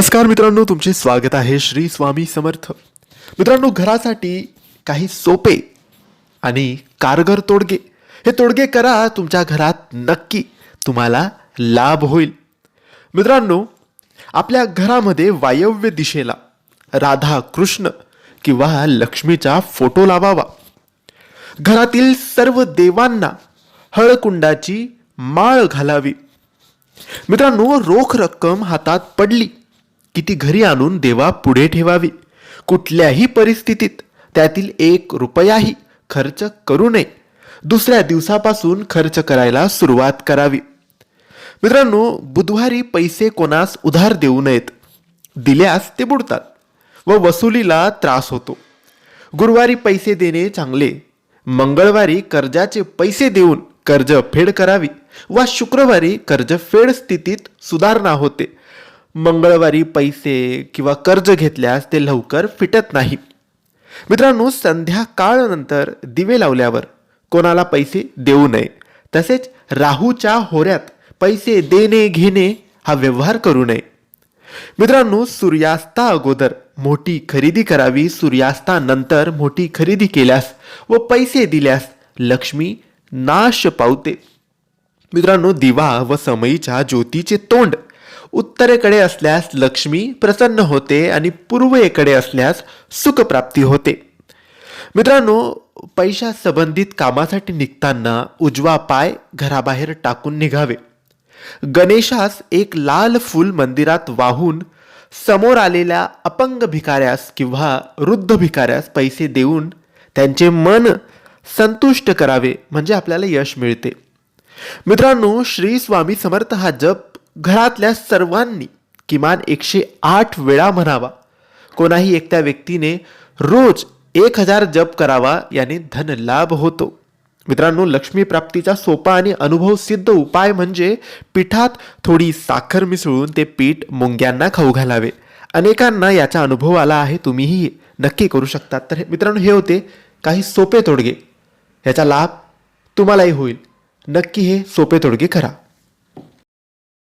नमस्कार मित्रांनो तुमचे स्वागत आहे श्री स्वामी समर्थ. मित्रांनो घरासाठी काही सोपे आणि कारगर तोडगे. हे तोडगे करा तुमच्या घरात नक्की तुम्हाला लाभ होईल. मित्रांनो आपल्या घरामध्ये वायव्य दिशेला राधा कृष्ण किंवा लक्ष्मीचा फोटो लावावा. घरातील सर्व देवांना हळकुंडाची माळ घालावी. मित्रांनो रोख रक्कम हातात पडली. की ती घरी आणून देवा पुढे ठेवावी? कुठल्याही परिस्थितीत त्यातील एक रुपयाही खर्च करू नये. दुसऱ्या दिवसापासून खर्च करायला सुरुवात करावी. मित्रांनो बुधवारी पैसे कोणास उधार देऊ नयेत. दिल्यास ते बुडतात व वसुलीला त्रास होतो. गुरुवारी पैसे देणे चांगले. मंगळवारी कर्जाचे पैसे देऊन कर्ज फेड करावी व शुक्रवारी कर्जफेड स्थितीत सुधारणा होते. मंगळवारी पैसे किंवा कर्ज घेतल्यास ते लवकर फिटत नाही. मित्रांनो संध्याकाळनंतर दिवे लावल्यावर कोणाला पैसे देऊ नये. तसेच राहूच्या होऱ्यात पैसे देणे घेणे हा व्यवहार करू नये. मित्रांनो सूर्यास्ता अगोदर मोठी खरेदी करावी. सूर्यास्तानंतर मोठी खरेदी केल्यास व पैसे दिल्यास लक्ष्मी नाश पावते. मित्रांनो दिवा व समयीच्या ज्योतीचे तोंड उत्तरेकडे असल्यास लक्ष्मी प्रसन्न होते आणि पूर्वेकडे असल्यास सुखप्राप्ती होते. मित्रांनो पैशासंबंधित कामासाठी निघताना उजवा पाय घराबाहेर टाकून निघावे. गणेशास एक लाल फूल मंदिरात वाहून समोर आलेल्या अपंग भिकाऱ्यास किंवा वृद्ध भिकाऱ्यास पैसे देऊन त्यांचे मन संतुष्ट करावे म्हणजे आपल्याला यश मिळते. मित्रांनो श्री स्वामी समर्थ हा जप घरातल्या सर्वांनी किमान एकशे आठ वेळा म्हणावा. कोणाही एकट्या व्यक्तीने रोज एक हजार जप करावा याने धन लाभ होतो. मित्रांनो लक्ष्मी प्राप्तीचा सोपा आणि अनुभव सिद्ध उपाय म्हणजे पिठात थोडी साखर मिसळून ते पीठ मुंग्यांना खाऊ घालावे. अनेकांना याचा अनुभव आला आहे तुम्हीही नक्की करू शकतात. तर हे- मित्रांनो हे होते काही सोपे तोडगे. ह्याचा लाभ तुम्हालाही होईल. नक्की हे सोपे तोडगे करा.